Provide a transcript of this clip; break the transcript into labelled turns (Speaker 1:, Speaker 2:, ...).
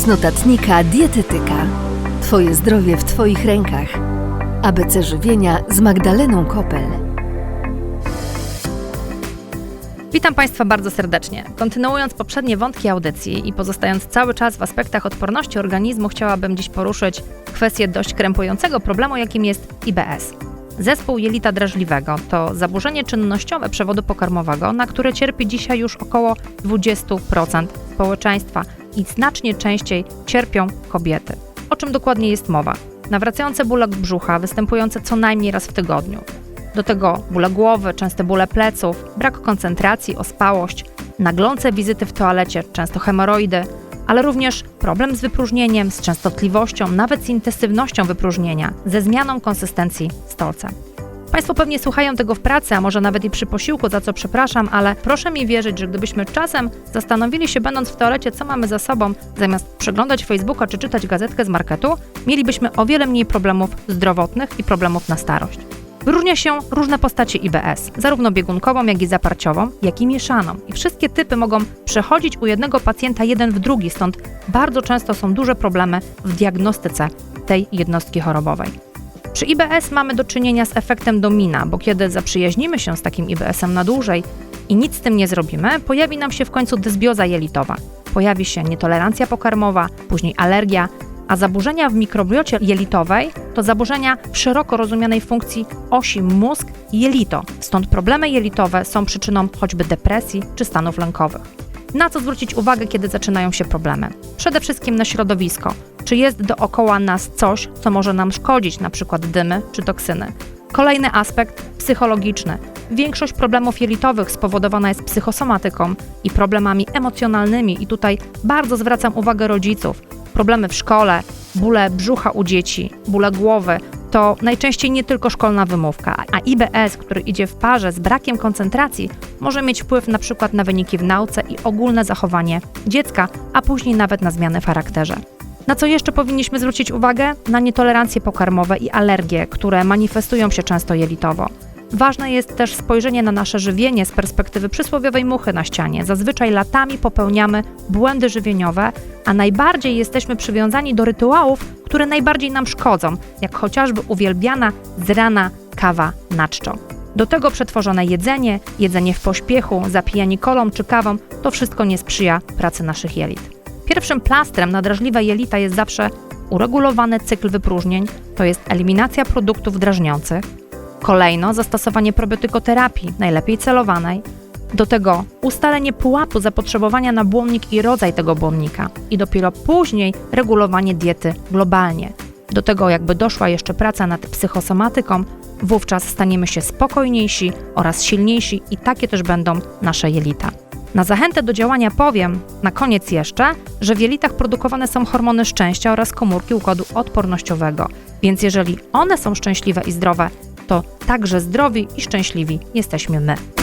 Speaker 1: Z notatnika dietetyka. Twoje zdrowie w Twoich rękach. ABC żywienia z Magdaleną Kopel.
Speaker 2: Witam Państwa bardzo serdecznie. Kontynuując poprzednie wątki audycji i pozostając cały czas w aspektach odporności organizmu, chciałabym dziś poruszyć kwestię dość krępującego problemu, jakim jest IBS. Zespół jelita drażliwego to zaburzenie czynnościowe przewodu pokarmowego, na które cierpi dzisiaj już około 20% społeczeństwa i znacznie częściej cierpią kobiety. O czym dokładnie jest mowa? Nawracające bóle brzucha, występujące co najmniej raz w tygodniu. Do tego bóle głowy, częste bóle pleców, brak koncentracji, ospałość, naglące wizyty w toalecie, często hemoroidy, ale również problem z wypróżnieniem, z częstotliwością, nawet z intensywnością wypróżnienia, ze zmianą konsystencji stolca. Państwo pewnie słuchają tego w pracy, a może nawet i przy posiłku, za co przepraszam, ale proszę mi wierzyć, że gdybyśmy czasem zastanowili się, będąc w toalecie, co mamy za sobą, zamiast przeglądać Facebooka czy czytać gazetkę z marketu, mielibyśmy o wiele mniej problemów zdrowotnych i problemów na starość. Wyróżnia się różne postacie IBS, zarówno biegunkową, jak i zaparciową, jak i mieszaną. I wszystkie typy mogą przechodzić u jednego pacjenta jeden w drugi, stąd bardzo często są duże problemy w diagnostyce tej jednostki chorobowej. Przy IBS mamy do czynienia z efektem domina, bo kiedy zaprzyjaźnimy się z takim IBS-em na dłużej i nic z tym nie zrobimy, pojawi nam się w końcu dysbioza jelitowa. Pojawi się nietolerancja pokarmowa, później alergia, a zaburzenia w mikrobiocie jelitowej to zaburzenia w szeroko rozumianej funkcji osi mózg-jelito. Stąd problemy jelitowe są przyczyną choćby depresji czy stanów lękowych. Na co zwrócić uwagę, kiedy zaczynają się problemy? Przede wszystkim na środowisko. Czy jest dookoła nas coś, co może nam szkodzić, np. dymy czy toksyny? Kolejny aspekt psychologiczny. Większość problemów jelitowych spowodowana jest psychosomatyką i problemami emocjonalnymi, i tutaj bardzo zwracam uwagę rodziców. Problemy w szkole, bóle brzucha u dzieci, bóle głowy to najczęściej nie tylko szkolna wymówka, a IBS, który idzie w parze z brakiem koncentracji, może mieć wpływ na przykład na wyniki w nauce i ogólne zachowanie dziecka, a później nawet na zmiany w charakterze. Na co jeszcze powinniśmy zwrócić uwagę? Na nietolerancje pokarmowe i alergie, które manifestują się często jelitowo. Ważne jest też spojrzenie na nasze żywienie z perspektywy przysłowiowej muchy na ścianie. Zazwyczaj latami popełniamy błędy żywieniowe, a najbardziej jesteśmy przywiązani do rytuałów, które najbardziej nam szkodzą, jak chociażby uwielbiana z rana kawa na czczo. Do tego przetworzone jedzenie, jedzenie w pośpiechu, zapijanie kolą czy kawą to wszystko nie sprzyja pracy naszych jelit. Pierwszym plastrem na drażliwe jelita jest zawsze uregulowany cykl wypróżnień, to jest eliminacja produktów drażniących, Kolejno zastosowanie probiotykoterapii, najlepiej celowanej. Do tego ustalenie pułapu zapotrzebowania na błonnik i rodzaj tego błonnika. I dopiero później regulowanie diety globalnie. Do tego jakby doszła jeszcze praca nad psychosomatyką, wówczas staniemy się spokojniejsi oraz silniejsi i takie też będą nasze jelita. Na zachętę do działania powiem na koniec jeszcze, że w jelitach produkowane są hormony szczęścia oraz komórki układu odpornościowego, więc jeżeli one są szczęśliwe i zdrowe, to także zdrowi i szczęśliwi jesteśmy my.